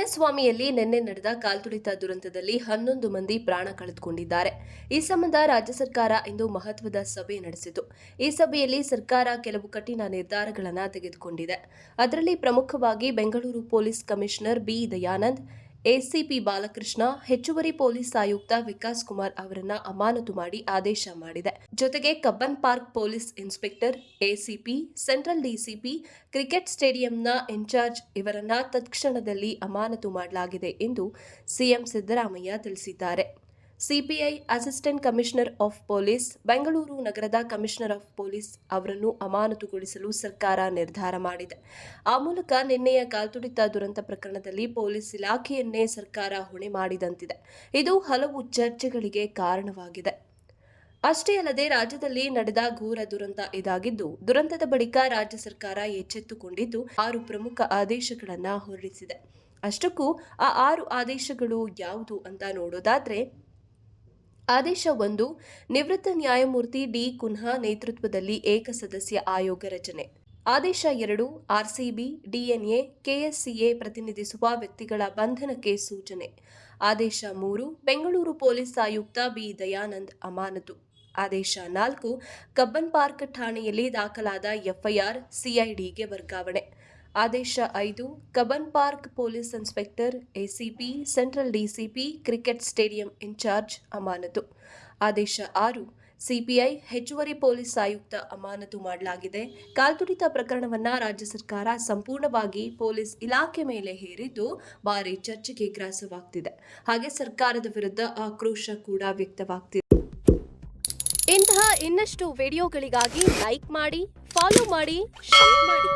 ಚಿನ್ನಸ್ವಾಮಿಯಲ್ಲಿ ನಿನ್ನೆ ನಡೆದ ಕಾಲ್ತುಳಿತ ದುರಂತದಲ್ಲಿ ಹನ್ನೊಂದು ಮಂದಿ ಪ್ರಾಣ ಕಳೆದುಕೊಂಡಿದ್ದಾರೆ. ಈ ಸಂಬಂಧ ರಾಜ್ಯ ಸರ್ಕಾರ ಇಂದು ಮಹತ್ವದ ಸಭೆ ನಡೆಸಿತು. ಈ ಸಭೆಯಲ್ಲಿ ಸರ್ಕಾರ ಕೆಲವು ಕಠಿಣ ನಿರ್ಧಾರಗಳನ್ನು ತೆಗೆದುಕೊಂಡಿದೆ. ಅದರಲ್ಲಿ ಪ್ರಮುಖವಾಗಿ Bengaluru police commissioner B. Dayanand ACP Balakrishna, ಹೆಚ್ಚುವರಿ ಪೊಲೀಸ್ ಆಯುಕ್ತ ವಿಕಾಸ್ ಕುಮಾರ್ ಅವರನ್ನ ಅಮಾನತು ಮಾಡಿ ಆದೇಶ ಮಾಡಿದೆ. ಜೊತೆಗೆ Cubbon Park police inspector ACP central DCP, cricket ಸ್ಟೇಡಿಯಂನ incharge ಇವರನ್ನ ತತ್ಕ್ಷಣದಲ್ಲಿ ಅಮಾನತು ಮಾಡಲಾಗಿದೆ ಎಂದು ಸಿಎಂ ಸಿದ್ದರಾಮಯ್ಯ ತಿಳಿಸಿದ್ದಾರೆ. CPI assistant commissioner of police, Bengaluru ನಗರದ ಕಮಿಷನರ್ ಆಫ್ ಪೊಲೀಸ್ ಅವರನ್ನು ಅಮಾನತುಗೊಳಿಸಲು ಸರ್ಕಾರ ನಿರ್ಧಾರ ಮಾಡಿದೆ. ಆ ಮೂಲಕ ನಿನ್ನೆಯ ಕಾಲ್ತುಡಿತ ದುರಂತ ಪ್ರಕರಣದಲ್ಲಿ ಪೊಲೀಸ್ ಇಲಾಖೆಯನ್ನೇ ಸರ್ಕಾರ ಹೊಣೆ ಮಾಡಿದಂತಿದೆ. ಇದು ಹಲವು ಚರ್ಚೆಗಳಿಗೆ ಕಾರಣವಾಗಿದೆ. ಅಷ್ಟೇ ಅಲ್ಲದೆ ರಾಜ್ಯದಲ್ಲಿ ನಡೆದ ಘೋರ ದುರಂತ ಇದಾಗಿದ್ದು, ದುರಂತದ ಬಳಿಕ ರಾಜ್ಯ ಸರ್ಕಾರ ಎಚ್ಚೆತ್ತುಕೊಂಡಿದ್ದು ಆರು ಪ್ರಮುಖ ಆದೇಶಗಳನ್ನು ಹೊರಡಿಸಿದೆ. ಅಷ್ಟಕ್ಕೂ ಆ ಆರು ಆದೇಶಗಳು ಯಾವುದು ಅಂತ ನೋಡೋದಾದ್ರೆ ಆದೇಶ ಒಂದು, ನಿವೃತ್ತ ನ್ಯಾಯಮೂರ್ತಿ ಡಿ. ಕುನ್ಹಾ ನೇತೃತ್ವದಲ್ಲಿ ಏಕಸದಸ್ಯ ಆಯೋಗ ರಚನೆ. ಆದೇಶ ಎರಡು, ಆರ್ಸಿಬಿ, ಡಿಎನ್ಎ, ಕೆಎಸ್ಸಿಎ ಪ್ರತಿನಿಧಿಸುವ ವ್ಯಕ್ತಿಗಳ ಬಂಧನಕ್ಕೆ ಸೂಚನೆ. ಆದೇಶ ಮೂರು, ಬೆಂಗಳೂರು ಪೊಲೀಸ್ ಆಯುಕ್ತ ಬಿ. ದಯಾನಂದ್ ಅಮಾನತು. ಆದೇಶ ನಾಲ್ಕು, ಕಬ್ಬನ್ ಪಾರ್ಕ್ ಠಾಣೆಯಲ್ಲಿ ದಾಖಲಾದ ಎಫ್ಐಆರ್, ಸಿಐಡಿಗೆ ವರ್ಗಾವಣೆ. ಆದೇಶ ಐದು, Cubbon Park police inspector, ACP, central DCP, cricket stadium incharge ಅಮಾನತು. ಆದೇಶ ಆರು, ಸಿಪಿಐ ಹೆಚ್ಚುವರಿ ಪೊಲೀಸ್ ಆಯುಕ್ತ ಅಮಾನತು ಮಾಡಲಾಗಿದೆ. ಕಾಲ್ತುಡಿತ ಪ್ರಕರಣವನ್ನು ರಾಜ್ಯ ಸರ್ಕಾರ ಸಂಪೂರ್ಣವಾಗಿ ಪೊಲೀಸ್ ಇಲಾಖೆ ಮೇಲೆ ಹೇರಿದ್ದು ಭಾರಿ ಚರ್ಚೆಗೆ ಗ್ರಾಸವಾಗ್ತಿದೆ. ಹಾಗೆ ಸರ್ಕಾರದ ವಿರುದ್ಧ ಆಕ್ರೋಶ ಕೂಡ ವ್ಯಕ್ತವಾಗ್ತಿದೆ. ಇಂತಹ ಇನ್ನಷ್ಟು ವಿಡಿಯೋಗಳಿಗಾಗಿ ಲೈಕ್ ಮಾಡಿ, ಫಾಲೋ ಮಾಡಿ, ಶೇರ್ ಮಾಡಿ.